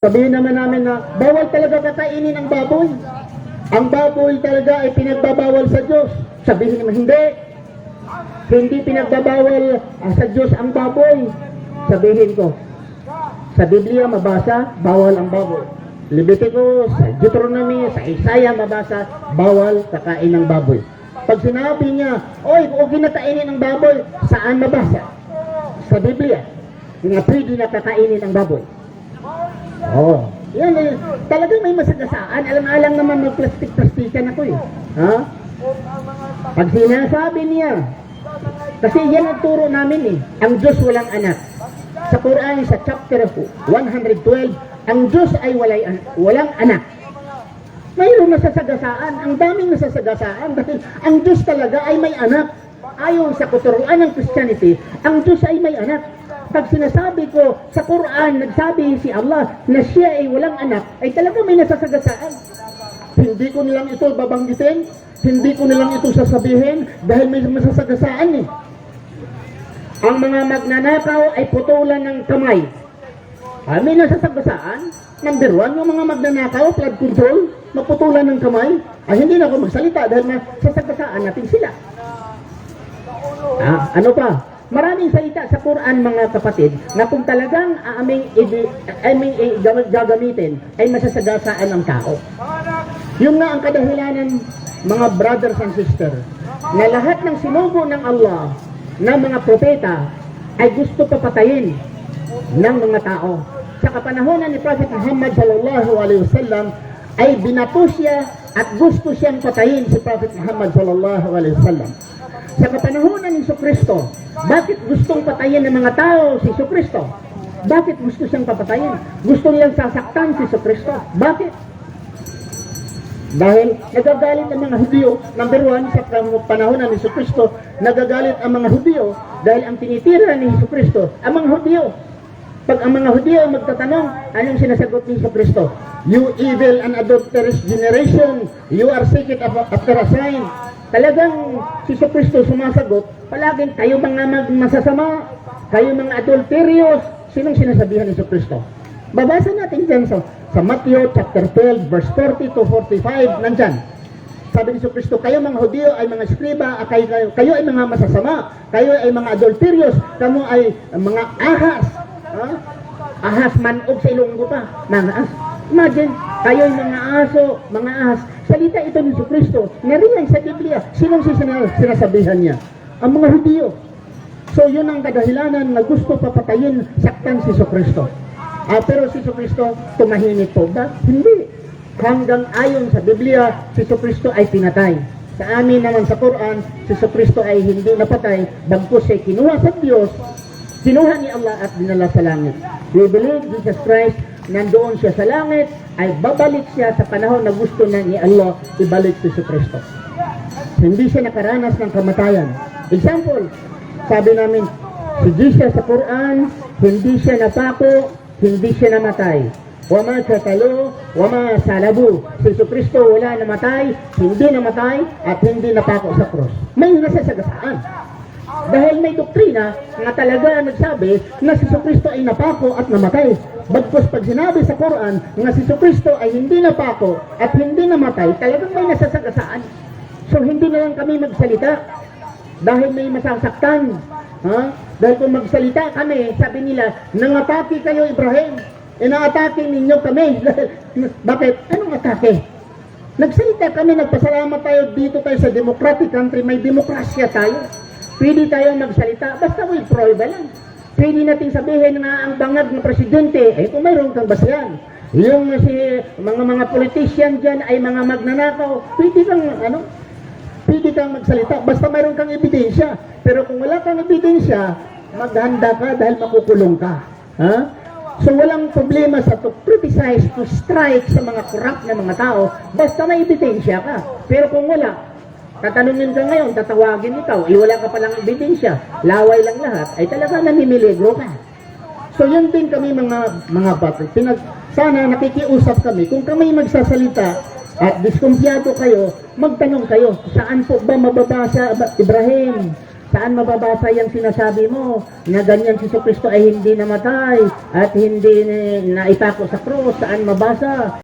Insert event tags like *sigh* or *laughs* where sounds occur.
Sabihin naman namin na bawal talaga kakainin ang baboy. Ang baboy talaga ay pinagbabawal sa Diyos. Sabihin naman hindi. Hindi pinagbabawal ah, sa Diyos ang baboy. Sabihin ko, sa Biblia mabasa, bawal ang baboy. Leviticus, sa Deuteronomy, sa Isaiah mabasa, bawal kakain ng baboy. Pag sinabi niya, oy, huwag na kainin ng baboy, saan mabasa? Sa Biblia. Nga pwede na kakainin ang baboy. Oo. Yan eh, talagang may masagasaan. Alam-alang naman mag-plastic-plastikan ako eh. Ha? Pag sinasabi niya, kasi yan ang turo namin eh. Ang Diyos walang anak. Sa Quran, sa chapter 112, ang Diyos ay walay, an- walang anak. Mayroong nasasagasaan. Ang daming nasasagasaan dahil ang Diyos talaga ay may anak. Ayon sa kuturuan ng Christianity, ang Diyos ay may anak. Pag sinasabi ko sa Quran, nagsabi si Allah na siya ay walang anak, ay talaga may nasasagasaan. Hindi ko nilang ito babanggitin, hindi ko nilang ito sasabihin dahil may masasagasaan eh. Ang mga magnanakaw ay putulan ng kamay. Ah, may nasasagasaan. Number one, yung mga magnanakaw, flood control, maputulan ng kamay. Ah, hindi na ako magsalita dahil nasasagasaan natin sila. Ah, ano pa? Maraming salita sa Quran mga kapatid na kung talagang aming, aming gagamitin ay masasagasaan ang tao. Yung nga ang kadahilanan mga brothers and sisters na lahat ng sinugo ng Allah ng mga propeta ay gusto papatayin ng mga tao. Sa kapanahonan ni Prophet Muhammad sallallahu alaihi wasallam ay binato siya at gusto siyang patayin si Prophet Muhammad sallallahu alaihi wasallam. Sa kapanahonan ni Kristo, bakit gustong patayin ng mga tao si Kristo? Bakit gusto siyang papatayin? Gusto niyang sasaktan si Kristo. Bakit? Dahil nagagalit ang mga Hudyo, number one, sa panahon ng Iso Kristo, nagagalit ang mga Hudyo dahil ang tinitira ni Kristo, ang mga Hudyo. Pag ang mga Hudyo magtatanong, anong sinasagot ni Kristo? You evil and adulterous generation, you are seeking af- after a sign. Talagang si Kristo sumasagot, palaging kayo mga masasama, kayo mga adulterious, sinong sinasabihan ni Kristo? Babasa natin dyan sa, sa Matthew chapter 12 verse 40 to 45 nandyan. Sabi ni Kristo, kayo mga Hudyo ay mga skriba, ah, kayo, kayo, kayo ay mga masasama, kayo ay mga adulterious, kayo ay mga ahas. Ha? Ahas manog sa ilonggo pa. Mga ahas. Imagine, kayo ay mga aso, mga ahas. Salita ito ni Kristo. Nariyan sa Biblia. Sinong sinasabihan niya? Ang mga Hudyo. So yun ang kadahilanan na gusto papatayin, saktan si Kristo. Ah, pero si Kristo tumahimik po ba? Hindi. Hanggang ayon sa Biblia, si Kristo ay pinatay. Sa amin naman sa Quran, si Kristo ay hindi napatay, bagkus ay kinuha sa Diyos, kinuha ni Allah at dinala sa langit. We believe Jesus Christ, nandoon siya sa langit, ay babalik siya sa panahon na gusto na ni Allah ibalik si Kristo. Hindi siya nakaranas ng kamatayan. Example, sabi namin, si Jesus sa Quran, hindi siya napako, hindi siya namatay. Wama katalo, wama salabu. Si Kristo wala namatay, hindi namatay, at hindi napako sa cross. May nasasagasaan. Dahil may doktrina na talaga nagsabi na si Kristo ay napako at namatay. Bagkus pag sinabi sa Quran na si Kristo ay hindi napako at hindi namatay, talagang may nasasagasaan. So hindi na lang kami magsalita dahil may masasaktan. Ha? Dahil kung magsalita kami, sabi nila, nangatake kayo Ibrahim. Inaatake ninyo kami. *laughs* Bakit? Anong atake? Nagsalita kami, nagpasalamat tayo dito tayo sa democratic country, may demokrasya tayo. Pwede tayong magsalita, basta with prueba lang. Pwede nating sabihin na ang bangag ng presidente, eh kung mayroon kang basayan. Yung si mga mga politician dyan ay mga magnanakaw, pwede kang ano, pwede kang magsalita basta mayroon kang ebidensya. Pero kung wala kang ebidensya, maghanda ka dahil makukulong ka. Ha? So walang problema sa to criticize, to strike sa mga corrupt na mga tao, basta may ebidensya ka. Pero kung wala, tatanungin ka ngayon, tatawagin ikaw, eh wala ka palang ebidensya, laway lang lahat, ay talaga namimiligro ka. So yun din kami mga mga bata. Pinag, sana nakikiusap kami. Kung kami magsasalita at diskumpiyado kayo, magtanong kayo, saan po ba mababasa ba- Ibrahim? Saan mababasa yung sinasabi mo na ganyan si Kristo ay hindi namatay at hindi na naitako sa krus? Saan mabasa?